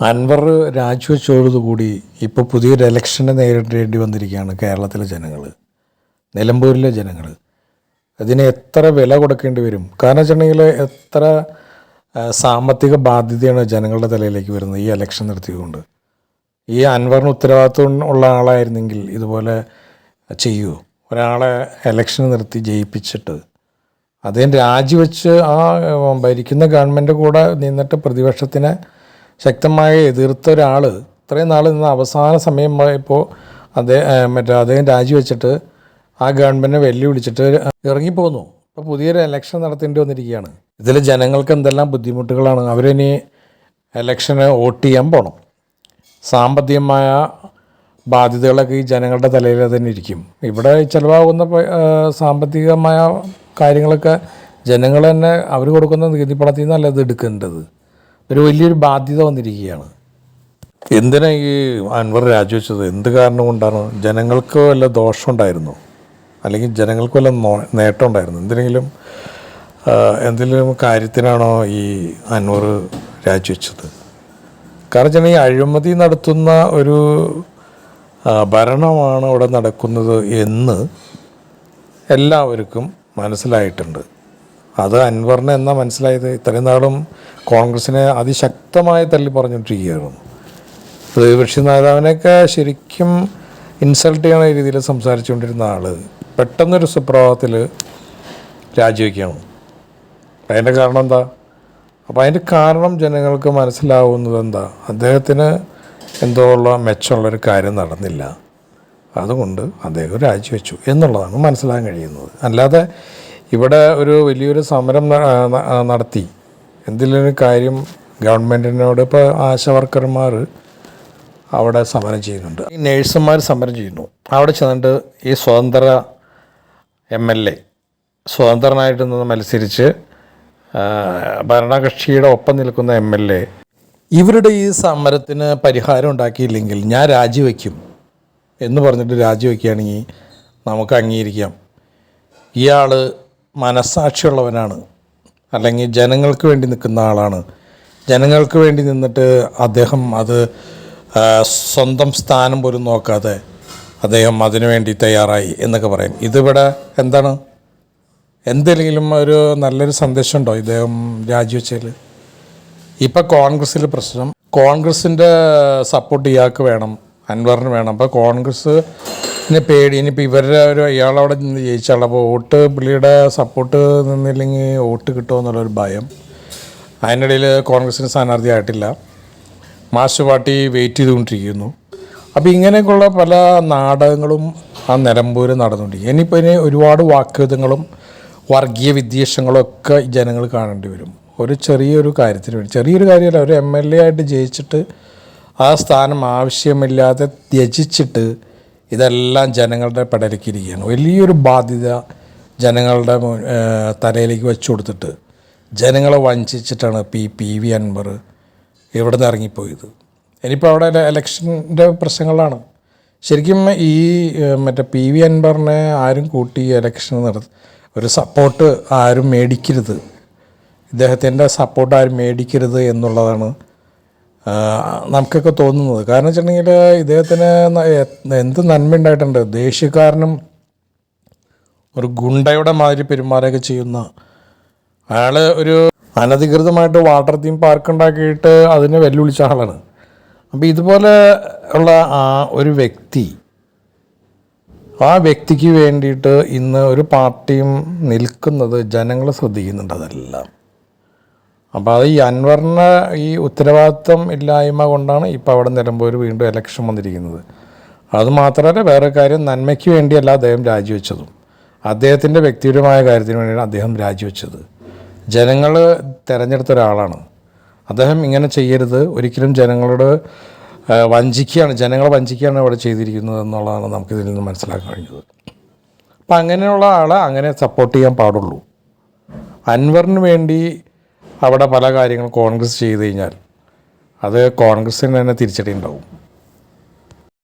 അൻവർ രാജിവെച്ചോടുകൂടി ഇപ്പോൾ പുതിയൊരു ഇലക്ഷനെ നേരിടേണ്ടി വന്നിരിക്കുകയാണ് കേരളത്തിലെ ജനങ്ങൾ നിലമ്പൂരിലെ ജനങ്ങൾ. അതിന് എത്ര വില കൊടുക്കേണ്ടി വരും? കാരണം വെച്ചിട്ടുണ്ടെങ്കിൽ എത്ര സാമ്പത്തിക ബാധ്യതയാണ് ജനങ്ങളുടെ തലയിലേക്ക് വരുന്നത് ഈ ഇലക്ഷൻ നിർത്തിയതുകൊണ്ട് ഈ അൻവറിന് ഉത്തരവാദിത്വം ഉള്ള ആളായിരുന്നെങ്കിൽ ഇതുപോലെ ചെയ്യുമോ ഒരാളെ ഇലക്ഷൻ നിർത്തി ജയിപ്പിച്ചിട്ട്. അദ്ദേഹം രാജിവെച്ച് ആ ഭരിക്കുന്ന ഗവൺമെന്റ് കൂടെ നിന്നിട്ട് പ്രതിപക്ഷത്തിനെ ശക്തമായി എതിർത്ത ഒരാൾ ഇത്രയും നാൾ നിന്ന് അവസാന സമയം ഇപ്പോൾ അദ്ദേഹം മറ്റേ അദ്ദേഹം രാജിവെച്ചിട്ട് ആ ഗവൺമെന്റിനെ വെല്ലുവിളിച്ചിട്ട് ഇറങ്ങിപ്പോന്നു. ഇപ്പോൾ പുതിയൊരു ഇലക്ഷൻ നടത്തേണ്ടി വന്നിരിക്കുകയാണ്. ഇതിൽ ജനങ്ങൾക്ക് എന്തെല്ലാം ബുദ്ധിമുട്ടുകളാണ്. അവരിനി ഇലക്ഷന് വോട്ട് ചെയ്യാൻ പോകണം സാമ്പത്തികമായ ബാധ്യതകളൊക്കെ ഈ ജനങ്ങളുടെ തലയിൽ തന്നെ ഇരിക്കും. ഇവിടെ ചിലവാകുന്ന സാമ്പത്തികമായ കാര്യങ്ങളൊക്കെ ജനങ്ങൾ തന്നെ അവർ കൊടുക്കുന്ന നികുതിപ്പണത്തിൽ നിന്നല്ല ഇത് എടുക്കേണ്ടത്. ഒരു വലിയൊരു ബാധ്യത വന്നിരിക്കുകയാണ്. എന്തിനാ ഈ അൻവർ രാജിവെച്ചത്? എന്ത് കാരണം കൊണ്ടാണ്? ജനങ്ങൾക്ക് വല്ല ദോഷമുണ്ടായിരുന്നു അല്ലെങ്കിൽ ജനങ്ങൾക്ക് വല്ല നേട്ടം ഉണ്ടായിരുന്നു? എന്തിനെങ്കിലും എന്തെങ്കിലും കാര്യത്തിനാണോ ഈ അൻവർ രാജിവെച്ചത്? കാരണം വെച്ചാൽ ഈ അഴിമതി നടത്തുന്ന ഒരു ഭരണമാണ് അവിടെ നടക്കുന്നത് എന്ന് എല്ലാവർക്കും മനസ്സിലായിട്ടുണ്ട്. അത് അൻവറിന് എന്നാ മനസ്സിലായത്? ഇത്രയും നാളും കോൺഗ്രസിനെ അതിശക്തമായി തള്ളി പറഞ്ഞുകൊണ്ടിരിക്കുകയായിരുന്നു പ്രതിപക്ഷ നേതാവിനെയൊക്കെ ശരിക്കും ഇൻസൾട്ട് ചെയ്യണ രീതിയിൽ സംസാരിച്ചുകൊണ്ടിരുന്ന ആൾ പെട്ടെന്നൊരു സുപ്രഭാതത്തിൽ രാജിവെക്കണം അതിന്റെ കാരണം എന്താ? അപ്പോൾ അതിന്റെ കാരണം ജനങ്ങൾക്ക് മനസ്സിലാവുന്നത് എന്താ? അദ്ദേഹത്തിന് എന്തോ ഉള്ള മെച്ചമുള്ളൊരു കാര്യം നടന്നില്ല. അതുകൊണ്ട് അദ്ദേഹം രാജിവെച്ചു എന്നുള്ളതാണ് മനസ്സിലാക്കാൻ കഴിയുന്നത്. അല്ലാതെ ഇവിടെ ഒരു വലിയൊരു സമരം നടത്തി. എന്തെങ്കിലും കാര്യം ഗവൺമെന്റിനോട് ഇപ്പോൾ ആശ വർക്കർമാർ അവിടെ സമരം ചെയ്യുന്നുണ്ട്. ഈ നേഴ്സുമാർ സമരം ചെയ്യുന്നു. അവിടെ ചെന്നിട്ട് ഈ സ്വതന്ത്ര എം എൽ എ സ്വതന്ത്രനായിട്ട് നിന്ന് മത്സരിച്ച് ഭരണകക്ഷിയുടെ ഒപ്പം നിൽക്കുന്ന എം എൽ എ ഇവരുടെ ഈ സമരത്തിന് പരിഹാരം ഉണ്ടാക്കിയില്ലെങ്കിൽ ഞാൻ രാജിവെക്കും എന്ന് പറഞ്ഞിട്ട് രാജിവെക്കുകയാണെങ്കിൽ നമുക്ക് അംഗീകരിക്കാം. ഇയാൾ മനസ്സാക്ഷിയുള്ളവനാണ്. അല്ലെങ്കിൽ ജനങ്ങൾക്ക് വേണ്ടി നിൽക്കുന്ന ആളാണ്. ജനങ്ങൾക്ക് വേണ്ടി നിന്നിട്ട് അദ്ദേഹം അത് സ്വന്തം സ്ഥാനം പോലും നോക്കാതെ അദ്ദേഹം അതിനു വേണ്ടി തയ്യാറായി എന്നൊക്കെ പറയും. ഇതിവിടെ എന്താണ്? എന്തെങ്കിലും ഒരു നല്ലൊരു സന്ദേശമുണ്ടോ ഇദ്ദേഹം രാജിവെച്ചതിൽ? ഇപ്പം കോൺഗ്രസ്സിൽ പ്രശ്നം. കോൺഗ്രസിന്റെ സപ്പോർട്ട് ഇയാൾക്ക് വേണം അൻവറിന് വേണം. അപ്പോൾ കോൺഗ്രസ്സിന് പേടി. ഇനിയിപ്പോൾ ഇവരുടെ ഒരു ഇയാളവിടെ നിന്ന് ജയിച്ചാൽ അപ്പോൾ വോട്ട് പുള്ളിയുടെ സപ്പോർട്ട് നിന്നില്ലെങ്കിൽ വോട്ട് കിട്ടുമോ എന്നുള്ളൊരു ഭയം. അതിനിടയിൽ കോൺഗ്രസിന് സ്ഥാനാർത്ഥി ആയിട്ടില്ല. മാസ്റ്റർ പാർട്ടി വെയിറ്റ് ചെയ്തുകൊണ്ടിരിക്കുന്നു. അപ്പോൾ ഇങ്ങനെയൊക്കെയുള്ള പല നാടകങ്ങളും ആ നിലമ്പൂർ നടന്നുകൊണ്ടിരിക്കും ഇനിയിപ്പോൾ ഇനി ഒരുപാട് വാക്കുതങ്ങളും വർഗീയ വിദ്വേഷങ്ങളും ഒക്കെ ജനങ്ങൾ കാണേണ്ടി വരും. ഒരു ചെറിയൊരു കാര്യത്തിന് വേണ്ടി. ചെറിയൊരു കാര്യമല്ല ഒരു എം എൽ എ ആയിട്ട് ജയിച്ചിട്ട് ആ സ്ഥാനം ആവശ്യമില്ലാതെ ത്യജിച്ചിട്ട് ഇതെല്ലാം ജനങ്ങളുടെ പെടലിക്കിരിക്കുകയാണ്. വലിയൊരു ബാധ്യത ജനങ്ങളുടെ തലയിലേക്ക് വെച്ചു കൊടുത്തിട്ട് ജനങ്ങളെ വഞ്ചിച്ചിട്ടാണ് പി പി വി അൻവർ ഇവിടെ നിന്ന് ഇറങ്ങിപ്പോയത്. ഇനിയിപ്പോൾ അവിടെ ഇലക്ഷന്റെ പ്രശ്നങ്ങളാണ്. ശരിക്കും ഈ മറ്റേ പി വി അൻവറിനെ ആരും കൂട്ടി ഇലക്ഷൻ നടത്തി ഒരു സപ്പോർട്ട് ആരും മേടിക്കരുത്. ഇദ്ദേഹത്തിന്റെ സപ്പോർട്ട് ആരും മേടിക്കരുത് എന്നുള്ളതാണ് നമുക്കൊക്കെ തോന്നുന്നത്. കാരണം വെച്ചിട്ടുണ്ടെങ്കിൽ ഇദ്ദേഹത്തിന് എന്ത് നന്മ ഉണ്ടായിട്ടുണ്ട് ദേഷ്യക്കാരനും ഒരു ഗുണ്ടയുടെ മാതിരി പെരുമാറുകയൊക്കെ ചെയ്യുന്ന അയാൾ ഒരു അനധികൃതമായിട്ട് വാട്ടർ തീം പാർക്ക് ഉണ്ടാക്കിയിട്ട് അതിനെ വെല്ലുവിളിച്ച ആളാണ്. അപ്പോൾ ഇതുപോലെ ഉള്ള ആ ഒരു വ്യക്തി ആ വ്യക്തിക്ക് വേണ്ടിയിട്ട് ഇന്ന് ഒരു പാർട്ടിയും നിൽക്കുന്നത് ജനങ്ങൾ ശ്രദ്ധിക്കുന്നുണ്ട് അതെല്ലാം. അപ്പോൾ അത് ഈ അൻവറിന് ഈ ഉത്തരവാദിത്വം ഇല്ലായ്മ കൊണ്ടാണ് ഇപ്പോൾ അവിടെ നിലമ്പൂർ വീണ്ടും ഇലക്ഷൻ വന്നിരിക്കുന്നത്. അതുമാത്രമല്ല വേറെ കാര്യം നന്മയ്ക്ക് വേണ്ടിയല്ല അദ്ദേഹം രാജിവെച്ചതും. അദ്ദേഹത്തിന്റെ വ്യക്തിപരമായ കാര്യത്തിന് വേണ്ടിയാണ് അദ്ദേഹം രാജിവെച്ചത്. ജനങ്ങൾ തിരഞ്ഞെടുത്ത ഒരാളാണ്. അദ്ദേഹം ഇങ്ങനെ ചെയ്യരുത്. ഒരിക്കലും ജനങ്ങളോട് വഞ്ചിക്കുകയാണ് ജനങ്ങളെ വഞ്ചിക്കുകയാണ് ഇവിടെ ചെയ്തിരിക്കുന്നത് എന്നുള്ളതാണ് നമുക്കിതിൽ നിന്ന് മനസ്സിലാക്കാൻ കഴിഞ്ഞത്. അപ്പം അങ്ങനെയുള്ള ആളെ അങ്ങനെ സപ്പോർട്ട് ചെയ്യാൻ പാടുള്ളൂ. അൻവറിന് വേണ്ടി അവിടെ പല കാര്യങ്ങളും കോൺഗ്രസ് ചെയ്ത് കഴിഞ്ഞാൽ അത് കോൺഗ്രസ്സിന് തന്നെ തിരിച്ചടി ഉണ്ടാവും.